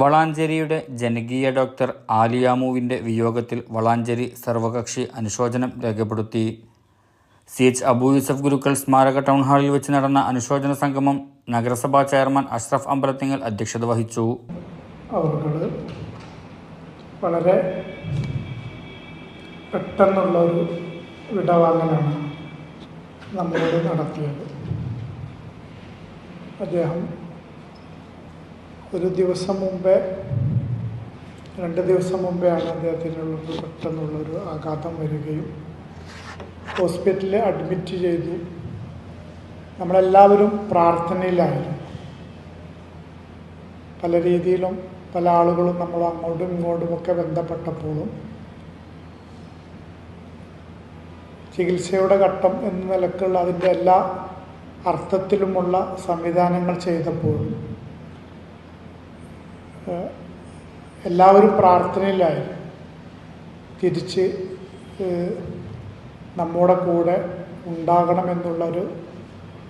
വളാഞ്ചേരിയുടെ ജനകീയ ഡോക്ടർ ആലിയാമുവിന്റെ വിയോഗത്തിൽ വളാഞ്ചേരി സർവകക്ഷി അനുശോചനം രേഖപ്പെടുത്തി. സി എച്ച് അബു യൂസഫ് ഗുരുക്കൾ സ്മാരക ടൗൺ ഹാളിൽ വെച്ച് നടന്ന അനുശോചന സംഗമം നഗരസഭാ ചെയർമാൻ അഷ്റഫ് അമ്പലത്തിങ്ങൽ അധ്യക്ഷത വഹിച്ചു. വളരെ പെട്ടെന്നുള്ളൊരു വിടവാങ്ങലാണ് നമ്മളോട് നടത്തിയത്. അദ്ദേഹം ഒരു ദിവസം മുമ്പേ രണ്ട് ദിവസം മുമ്പെയാണ് അദ്ദേഹത്തിനുള്ള പെട്ടെന്നുള്ളൊരു ആഘാതം വരികയും ഹോസ്പിറ്റലിൽ അഡ്മിറ്റ് ചെയ്തു. നമ്മളെല്ലാവരും പ്രാർത്ഥനയിലായിരുന്നു. പല രീതിയിലും പല ആളുകളും നമ്മൾ അങ്ങോട്ടും ഇങ്ങോട്ടുമൊക്കെ ബന്ധപ്പെട്ടപ്പോഴും ചികിത്സയുടെ ഘട്ടം എന്ന നിലക്കുള്ള അതിന്റെ എല്ലാ അർത്ഥത്തിലുമുള്ള സംവിധാനങ്ങൾ ചെയ്തപ്പോഴും എല്ലാവരും പ്രാർത്ഥനയിലായി. തിരിച്ച് നമ്മുടെ കൂടെ ഉണ്ടാകണമെന്നുള്ളൊരു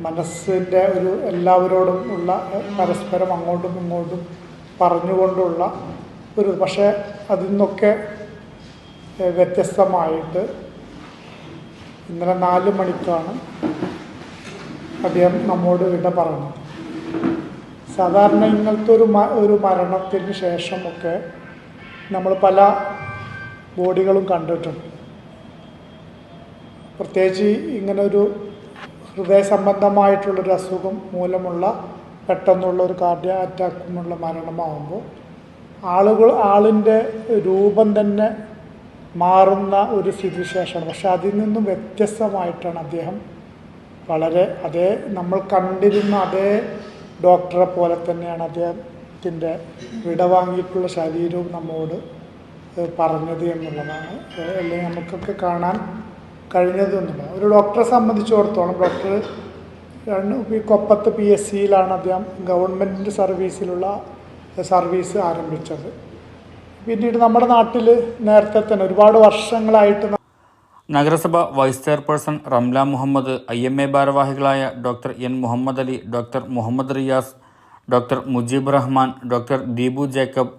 മനസ്സിന്റെ ഒരു എല്ലാവരോടും ഉള്ള പരസ്പരം അങ്ങോട്ടും ഇങ്ങോട്ടും പറഞ്ഞുകൊണ്ടുള്ള ഒരു പക്ഷേ അതിൽ നിന്നൊക്കെ വ്യത്യസ്തമായിട്ട് ഇന്നലെ നാല് മണിക്കാണ് അദ്ദേഹം നമ്മോട് വിട പറഞ്ഞത്. സാധാരണ ഇങ്ങനത്തെ ഒരു ഒരു മരണത്തിന് ശേഷമൊക്കെ നമ്മൾ പല ബോഡികളും കണ്ടിട്ടുണ്ട്. പ്രത്യേകിച്ച് ഇങ്ങനെ ഒരു ഹൃദയ സംബന്ധമായിട്ടുള്ളൊരു അസുഖം മൂലമുള്ള പെട്ടെന്നുള്ള ഒരു കാർഡിയ അറ്റാക്കുമുള്ള മരണമാകുമ്പോൾ ആളുകൾ ആളിന്റെ രൂപം തന്നെ മാറുന്ന ഒരു സ്ഥിതിവിശേഷമാണ്. പക്ഷെ അതിൽ നിന്നും വ്യത്യസ്തമായിട്ടാണ് അദ്ദേഹം വളരെ അതേ നമ്മൾ കണ്ടിരുന്ന അതേ ഡോക്ടറെ പോലെ തന്നെയാണ് അദ്ദേഹത്തിന്റെ വിടവാങ്ങിയിട്ടുള്ള ശരീരവും നമ്മോട് പറഞ്ഞത് എന്നുള്ളതാണ്. അല്ലെങ്കിൽ നമുക്കൊക്കെ കാണാൻ കഴിഞ്ഞത് എന്നുള്ളത് ഒരു ഡോക്ടറെ സംബന്ധിച്ചിടത്തോളം ഡോക്ടർ ഈ കൊപ്പത്ത് പി എസ് സിയിലാണ് അദ്ദേഹം ഗവൺമെന്റിന്റെ സർവീസിലുള്ള സർവീസ് ആരംഭിച്ചത്. പിന്നീട് നമ്മുടെ നാട്ടിൽ നേരത്തെ തന്നെ ഒരുപാട് വർഷങ്ങളായിട്ട് നഗരസഭ vice chairperson Ramla Muhammad I M A ഭാരവാഹികളായ doctor N Muhammad Ali doctor Muhammad Riyas doctor Mujeeb Rahman doctor Deepu Jacob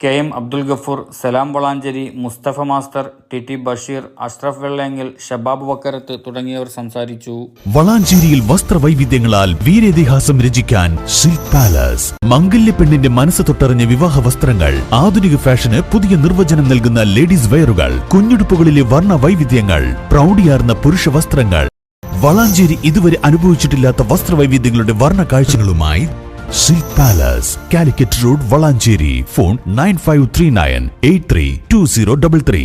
K M Abdul Gafoor Salam Valanchery Mustafa master T T Basheer Ashraf വെള്ളയെങ്കിൽ Shabab Vakkarath തുടങ്ങിയവർ സംസാരിച്ചു. വളാഞ്ചേരിയിൽ വസ്ത്രവൈവിധ്യങ്ങളാൽ വീരേതിഹാസം രചിക്കാൻ silk palace മംഗല്യ പെണ്ണിന്റെ മനസ്സ് തൊട്ടറിഞ്ഞ വിവാഹ വസ്ത്രങ്ങൾ ആധുനിക ഫാഷന് പുതിയ നിർവചനം നൽകുന്ന ലേഡീസ് വെയറുകൾ കുഞ്ഞുടുപ്പുകളിലെ വർണ വൈവിധ്യങ്ങൾ പ്രൗഢിയാർന്ന പുരുഷ വസ്ത്രങ്ങൾ. വളാഞ്ചേരി ഇതുവരെ അനുഭവിച്ചിട്ടില്ലാത്ത വസ്ത്രവൈവിധ്യങ്ങളുടെ വർണ കാഴ്ചകളുമായി silk palace Calicut road Valanchery phone nine five three nine eight three two zero double three